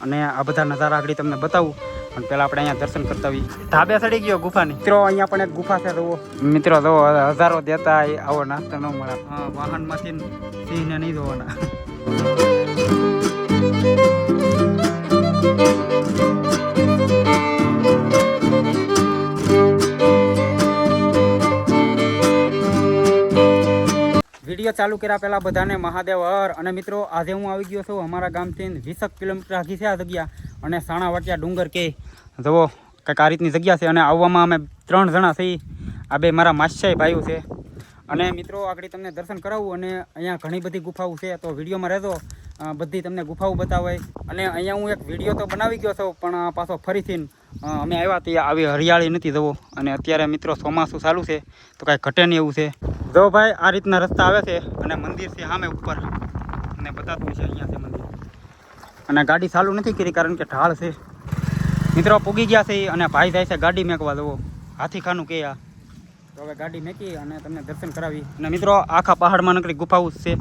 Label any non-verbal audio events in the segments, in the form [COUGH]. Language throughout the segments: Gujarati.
અને આ બધા નજારા આગળ તમને બતાવું. પણ પહેલાં આપણે અહીંયા દર્શન કરતા હોઈએ. ધાબે ચડી ગયો ગુફાની. મિત્રો અહીંયા પણ એક ગુફા છે જુઓ. મિત્રો જુઓ હજારો દેતા આવો નાસ્તો ન મળે. વાહનમાંથી સિંહને નહીં જોવાના. [LAUGHS] વીડિયો ચાલુ કર્યા પહેલાં બધાને મહાદેવ હર. અને મિત્રો, આજે હું આવી ગયો છું અમારા ગામથી વીસક કિલોમીટર આગી છે આ જગ્યા. અને સાણાવાટિયા ડુંગર કે જવો કંઈક આ રીતની જગ્યા છે. અને આવવામાં અમે ત્રણ જણા છીએ. આ બે મારા માસાઈ ભાઈઓ છે. અને મિત્રો, આગળ તમને દર્શન કરાવું અને અહીંયા ઘણી બધી ગુફાઓ છે, તો વિડીયોમાં રહેજો. બધી તમને ગુફાઓ બતાવાય અને અહીંયા હું એક વીડિયો તો બનાવી ગયો છું, પણ પાછો ફરીથી અમે આવ્યા ત્યાં, આવી હરિયાળી નથી જવો. અને અત્યારે મિત્રો ચોમાસું ચાલુ છે, તો કાંઈ ઘટે નહીં એવું છે. જો ભાઈ, આ રીતના રસ્તા આવે છે, અને મંદિર છે સામે ઉપર. અને બતાતું છે અહીંયા છે મંદિર. અને ગાડી ચાલુ નથી કરી, કારણ કે ઢાળ છે. મિત્રો, પૂગી ગયા છે, અને ભાઈ જાય છે ગાડી મેકવા જવો. હાથી ખાનું કે આ? તો હવે ગાડી મેકી અને તમને દર્શન કરાવી. અને મિત્રો, આખા પહાડમાં નકરી ગુફાઓ છે.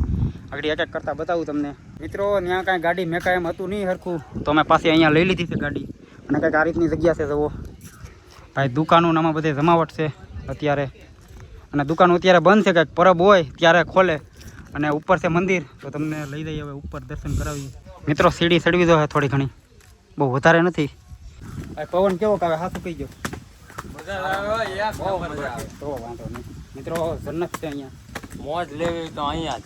આગળ એક એક કરતાં બતાવું તમને. મિત્રો, ત્યાં કાંઈ ગાડી મેકાય એમ હતું નહીં હરખું. તો અમે પાસે અહીંયા લઈ લીધી છે ગાડી. અને કંઈક આ રીતની જગ્યા છે જવો ભાઈ, દુકાનો આમાં બધે જમાવટ છે અત્યારે. અને દુકાનો અત્યારે બંધ છે, કંઈક પરબ હોય ત્યારે ખોલે. અને ઉપર છે મંદિર. તો તમને લઈ જઈએ હવે ઉપર દર્શન કરાવીએ. મિત્રો, સીડી ચડવી દો થોડી ઘણી. બહુ વધારે નથી. ભાઈ, પવન કેવો કાવે? હાથ કહી ગયો. તો વાંધો નહીં. મિત્રો જન્નત છે અહીંયા. મોજ લેવી તો અહીંયા જ.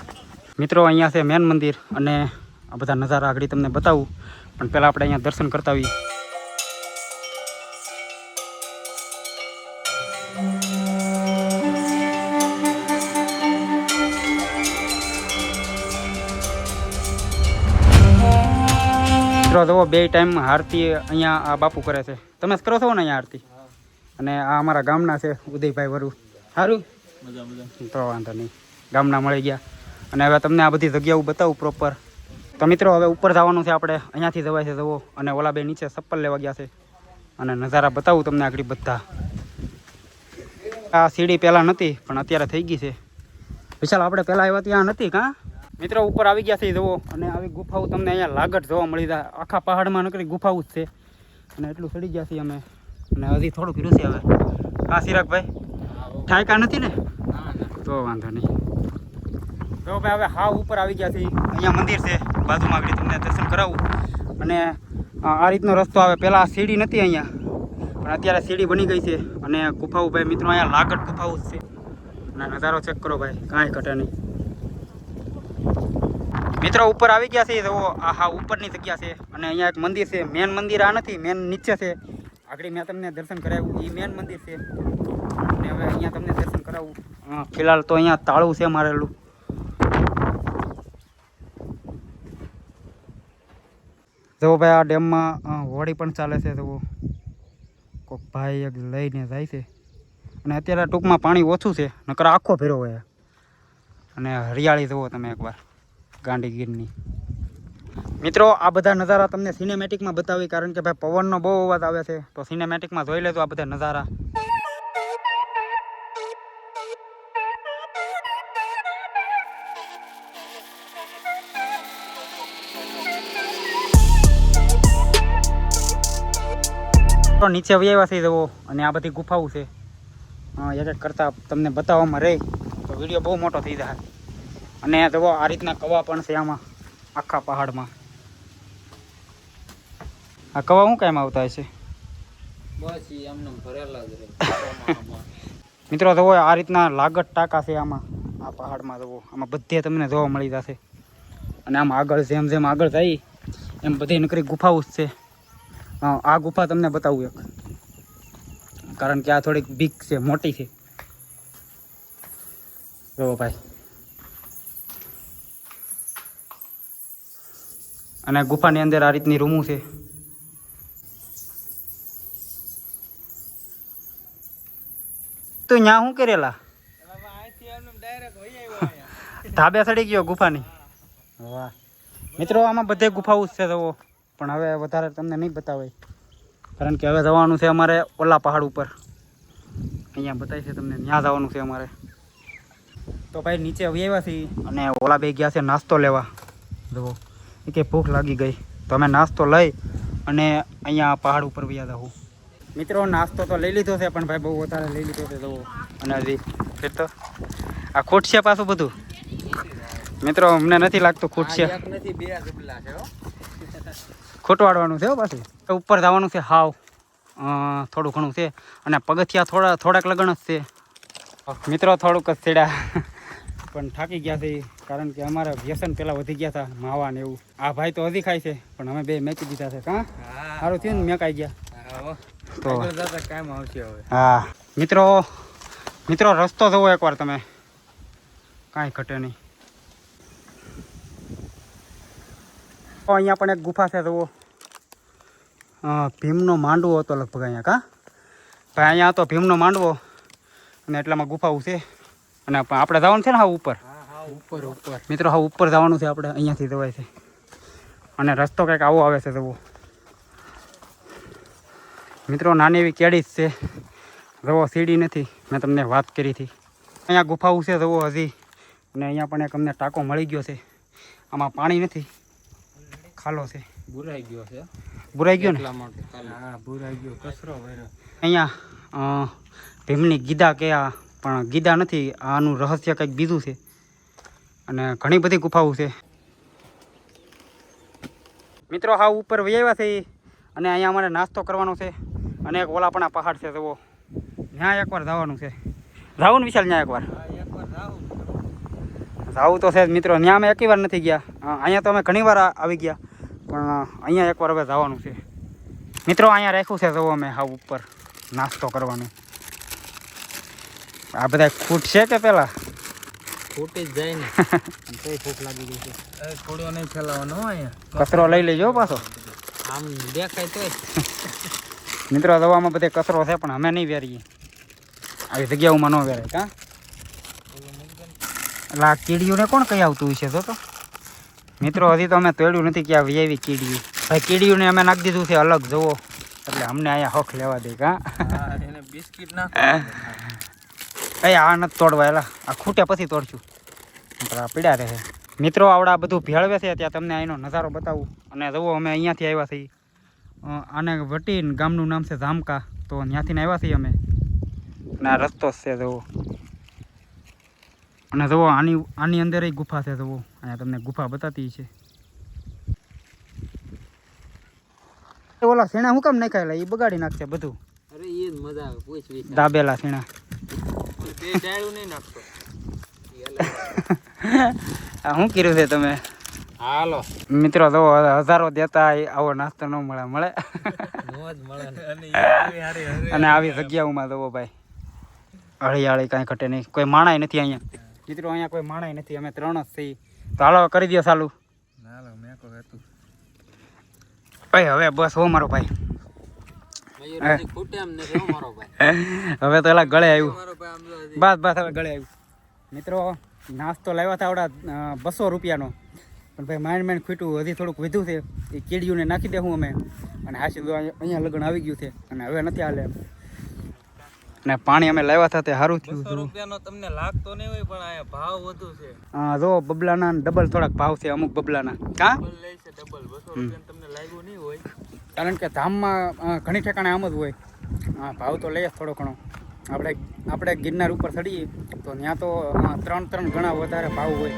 મિત્રો અહીંયા છે મેન મંદિર અને આ બધા નજારા આગળ તમને બતાવું. પણ પહેલાં આપણે અહીંયા દર્શન કરતા હોઈએ મિત્રો જુઓ બે ટાઈમ આરતી અહીંયા આ બાપુ કરે છે. તમે કરો છો ને અહીંયા આરતી? અને આ અમારા ગામના છે, ઉદયભાઈ વરુ. સારું તો વાંધો નહીં. ગામના મળી ગયા. અને હવે તમને આ બધી જગ્યાઓ બતાવું પ્રોપર તો મિત્રો, હવે ઉપર જવાનું છે આપણે. અહીંયાથી જવાય છે જવો અને ઓલા બે નીચે ચપ્પલ લેવા ગયા છે. અને નજારા બતાવું તમને આગળ બધા. આ સીડી પહેલાં નથી, પણ અત્યારે થઈ ગઈ છે. વિશાલ, આપણે પહેલાં આવ્યા ત્યાં નથી કાં? મિત્રો, ઉપર આવી ગયા છે જુઓ. અને આવી ગુફાઓ તમને અહીંયા લાગટ જોવા મળી જાય. આખા પહાડમાં નકરી ગુફાઓ જ છે. અને એટલું ચડી ગયા છીએ અમે. અને હજી થોડુંક રહ્યું છે હવે. હા સિરાગભાઈ ઠાયકા નથી ને? તો વાંધો નહીં. તો ભાઈ હવે હા ઉપર આવી ગયા છે અહીંયા મંદિર છે. બાજુમાં આગળ તમને દર્શન કરાવું. અને આ રીતનો રસ્તો આવે. પહેલાં સીડી નથી અહીંયા. પણ અત્યારે સીડી બની ગઈ છે. અને ગુફાઓ ભાઈ મિત્રો અહીંયા લાકડ ગુફાઓ જ છે. અને નજારો ચેક કરો ભાઈ. કાંઈ ઘટે નહીં. મિત્રો ઉપર આવી ગયા છે. તો આ હા ઉપરની જગ્યા છે. અને અહીંયા એક મંદિર છે. મેન મંદિર આ નથી. મેન નીચે છે. આગળ મેં તમને દર્શન કરાવ્યું એ મેન મંદિર છે. અને હવે અહીંયા તમને દર્શન કરાવું. ફિલહાલ તો અહીંયા તાળું છે મારેલું. જુઓ ભાઈ આ ડેમમાં હોળી હોડી પણ ચાલે છે જુઓ. કોઈક ભાઈ એક લઈને જાય છે. અને અત્યારે ટૂંકમાં પાણી ઓછું છે નકર આખો ભેરો હોય. અને હરિયાળી જુઓ તમે એકવાર ગાંડીગીરની મિત્રો, આ બધા નજારા તમને સિનેમેટિકમાં બતાવી, કારણ કે ભાઈ પવનનો બહુ અવાજ આવે છે. તો સિનેમેટિકમાં જોઈ લેજો આ બધા નજારા. તો નીચે વ્યવા જવો અને આ બધી ગુફાઓ છે. એક એક કરતાં તમને બતાવવામાં રહે. તો વીડિયો બહુ મોટો થઈ જાય. અને જવો આ રીતના કવા પણ છે આમાં. આખા પહાડમાં. આ કવા શું કામ આવતા હશે? બસ એમને ભરેલા જ રહે. [LAUGHS] મિત્રો જુઓ આ રીતના લાગત ટાંકા છે આમાં. આ પહાડમાં જુઓ આમાં બધે તમને જોવા મળી જશે. અને આમ આગળ જેમ જેમ આગળ જાય એમ બધી નકરી ગુફાઓ જ છે. આ ગુફા તમને બતાવું એક. કારણ કે આ થોડીક બીક છે મોટી છે. જુઓ ભાઈ. અને ગુફાની અંદર આ રીતની રૂમું છે. તો ત્યાં શું કરેલા? ધાબે ચડી ગયો ગુફાની. વાહ. મિત્રો આમાં બધે ગુફાઓ છે જુઓ પણ હવે વધારે તમને નહીં બતાવે કારણ કે હવે જવાનું છે અમારે ઓલા પહાડ ઉપર. અહીંયા બતાવી છે તમને ત્યાં જવાનું છે અમારે. તો ભાઈ નીચે આવ્યા છીએ અને ઓલા બે ગયા છે નાસ્તો લેવા. એ કે ભૂખ લાગી ગઈ. તો અમે નાસ્તો લઈ અને અહીંયા પહાડ ઉપર વ્યાતા હું મિત્રો નાસ્તો તો લઈ લીધો છે પણ ભાઈ બહુ વધારે લઈ લીધો છે તો અને હજી ફેર તો આ ખોટ છે પાછું બધું. મિત્રો અમને નથી લાગતું ખોટ છે ખોટવાડવાનું છે હો પાછું. તો ઉપર જવાનું છે હાવ. થોડું ઘણું છે. અને પગથિયા થોડા થોડાક લગણ જ છે. મિત્રો થોડુંક જ છેડ્યા પણ થાકી ગયા છે કારણ કે અમારા વ્યસન પહેલાં વધી ગયા હતા માવા ને એવું. આ ભાઈ તો હજી ખાય છે પણ અમે બે મેચી દીધા છે કાં? સારું થયું ને મેકાઈ ગયા. તો કામ આવશે હવે. હા. મિત્રો મિત્રો રસ્તો જવો એકવાર તમે. કાંઈ ઘટે નહીં. તો અહીંયા પણ એક ગુફા છે જુઓ. ભીમનો માંડવો હતો લગભગ અહીંયા કા? ભાઈ અહીંયા હતો ભીમનો માંડવો અને એટલામાં ગુફાઓ છે. અને આપણે જવાનું છે ને હા ઉપર? હા હા ઉપર ઉપર. મિત્રો હા ઉપર જવાનું છે આપણે અહીંયાથી જવાય છે. અને રસ્તો કંઈક આવો આવે છે જવો મિત્રો નાની એવી કેડી જ છે. જવો સીડી નથી. મેં તમને વાત કરી હતી. અહીંયા ગુફાઓ છે જવો હજી. અને અહીંયા પણ એક અમને ટાંકો મળી ગયો છે. આમાં પાણી નથી. ખાલો છે. બુરાઈ ગયો છે. બુરાઈ ગયો ને? હા બુરાઈ ગયો. કચરો અહીંયા ભીમની ગીદા કે આ પણ ગીધા નથી. આનું રહસ્ય કંઈક બીજું છે. અને ઘણી બધી ગુફાઓ છે. મિત્રો હા ઉપર વૈયા છે. અને અહીંયા અમારે નાસ્તો કરવાનો છે. અને એક ઓલા પણ આ પહાડ છે, જુઓ. ત્યાં એકવાર જવાનું છે. જાવું વિશાલ ત્યાં એકવાર? જાવું તો છે મિત્રો. ત્યાં અમે એકી વાર નથી ગયા. અહીંયા તો અમે ઘણી વાર આવી ગયા. પણ અહીંયા એકવાર હવે જવાનું છે. મિત્રો, અહીંયા રાખ્યું છે, જુઓ અમે હા ઉપર નાસ્તો કરવાનું. આ બધા ખૂટ છે કે પેલા? ફૂટી જ જાય ને. [LAUGHS] કઈ ભૂખ લાગી ગઈ છે. થોડો નહીં ફેલાવાનો અહીંયા. કચરો લઈ લેજો પાછો. આમ દેખાય તો [LAUGHS] મિત્રો દવામાં બધે કચરો છે પણ અમે નહીં વેરીએ. આવી જગ્યાઓમાં ન વેરાય કા? એટલે આ કીડીઓને કોણ કઈ આવતું હશે જો તો? મિત્રો હજી તો અમે તોડ્યું નથી કે આ એવી કીડીઓ. ભાઈ કીડીઓને અમે નાખી દીધું છે અલગ જુઓ. એટલે અમને અહીંયા હક લેવા દે કા? બિસ્કીટ એને બિસ્કિટ નાખ. [LAUGHS] એ આ નથી તોડવા એલા આ ખૂટે પછી તોડશું. આ પીડા રહે. મિત્રો આવડા બધું ભેળવે છે ત્યાં તમને અહીંનો નજારો બતાવું. અને જુઓ અમે અહીંયાથી આવ્યા છીએ. આને વટીન ગામનું નામ છે ઝામકા તો ત્યાંથી આવ્યા છીએ અમે. અને આ રસ્તો છે જુઓ. અને જુઓ આની આની અંદર ગુફા છે જુઓ. અહીંયા તમને ગુફા બતાતી છે. ઓલા શેણા હું કામ નાખાયેલા એ બગાડી નાખશે બધું. અરે એ મજા આવે દાબેલા શેણા બે ડાળું નહીં નાખતો. [LAUGHS] આ શું કર્યું છે તમે? હાલો. મિત્રો તો હજારો દેતા આવો નાસ્તો ન મળે મળે? મોજ મળે ને. અને આવી હારી હરે. જગ્યાઓમાં જવો ભાઈ. હળિયાળી કાંઈ ઘટે નહીં. કોઈ માણાય નથી અહીંયા. મિત્રો અહીંયા કોઈ માણાય નથી. અમે ત્રણ જ થઈ તો હાલો કરી દો સાલું હાલો મેકો હતું. ભાઈ હવે બસ હો મારો ભાઈ મયુર હજી ખૂટે એમ નથી હો મારો ભાઈ હવે તો એલા ગળે આવ્યું બાદ ભાઈ આમ જો હજી. બસ બસ હવે ગળે આવ્યું મિત્રો નાસ્તો લાવ્યા હતા આવડા બસો રૂપિયાનો. પણ ભાઈ માઇન્ડ માઇન્ડ ખૂટ્યું હજી થોડુંક વધ્યું છે. એ કીડીઓને નાખી દેવું અમે. અને હાસી અહીંયા લગ્ન આવી ગયું છે. અને હવે નથી હાલે. ને અને પાણી અમે લાવ્યા હતા તે સારું થયું રૂપિયાનો તમને લાગતો નહીં હોય પણ અહીંયા ભાવ વધુ છે. હા જો બબલાના ડબલ થોડાક ભાવ છે અમુક બબલાના. કા? ડબલ લે છે ડબલ. બસો રૂપિયા તમને લાગ્યું નહીં હોય. કારણ કે ધામમાં ઘણી ઠેકાણે આમ જ હોય. ભાવ તો લઈએ થોડો ઘણો. આપણે આપણે ગિરનાર ઉપર ચડીએ, તો ત્યાં તો ત્રણ ત્રણ ગણા વધારે ભાવ હોય.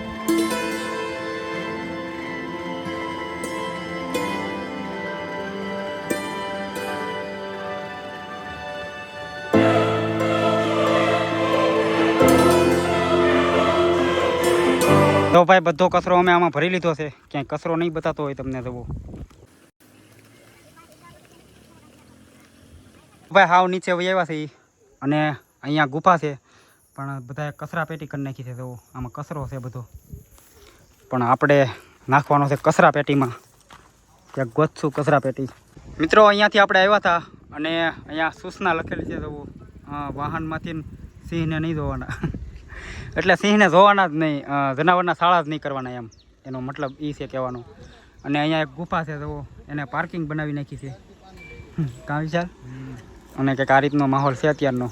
તો ભાઈ, બધો કચરો અમે આમાં ભરી લીધો છે. ક્યાંય કચરો નહીં બતાતો હોય તમને જવો ભાઈ હાવ નીચે આવ્યા છે અને અહીંયા ગુફા છે. પણ બધાએ કચરા પેટી કરી નાખી છે તો આમાં કચરો છે બધો. પણ આપણે નાખવાનો છે કચરા પેટીમાં. ત્યાં ગોતશું કચરા પેટી. મિત્રો, અહીંયાથી આપણે આવ્યા હતા અને અહીંયા સૂચના લખેલી છે તો વાહનમાંથી સિંહને નહીં જોવાના. [LAUGHS] એટલે સિંહને જોવાના જ નહીં જનાવરના શાળા જ નહીં કરવાના એમ. એનો મતલબ એ છે કહેવાનો. અને અહીંયા એક ગુફા છે તો, એને પાર્કિંગ બનાવી નાખી છે. કાં વિચાર? અને કંઈક આ રીતનો માહોલ છે અત્યારનો.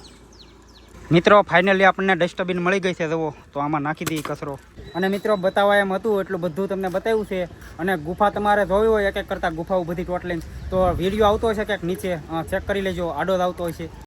મિત્રો ફાઇનલી આપણને ડસ્ટબિન મળી ગઈ છે જવો તો આમાં નાખી દઈએ કચરો. અને મિત્રો, બતાવવા એમ હતું, એટલું બધું તમને બતાવ્યું છે. અને ગુફા તમારે જોવી હોય એક એક કરતાં ગુફાઓ બધી ટોટલી તો વીડિયો આવતો હશે ક્યાંક નીચે. ચેક કરી લેજો. આડો જ આવતો હોય છે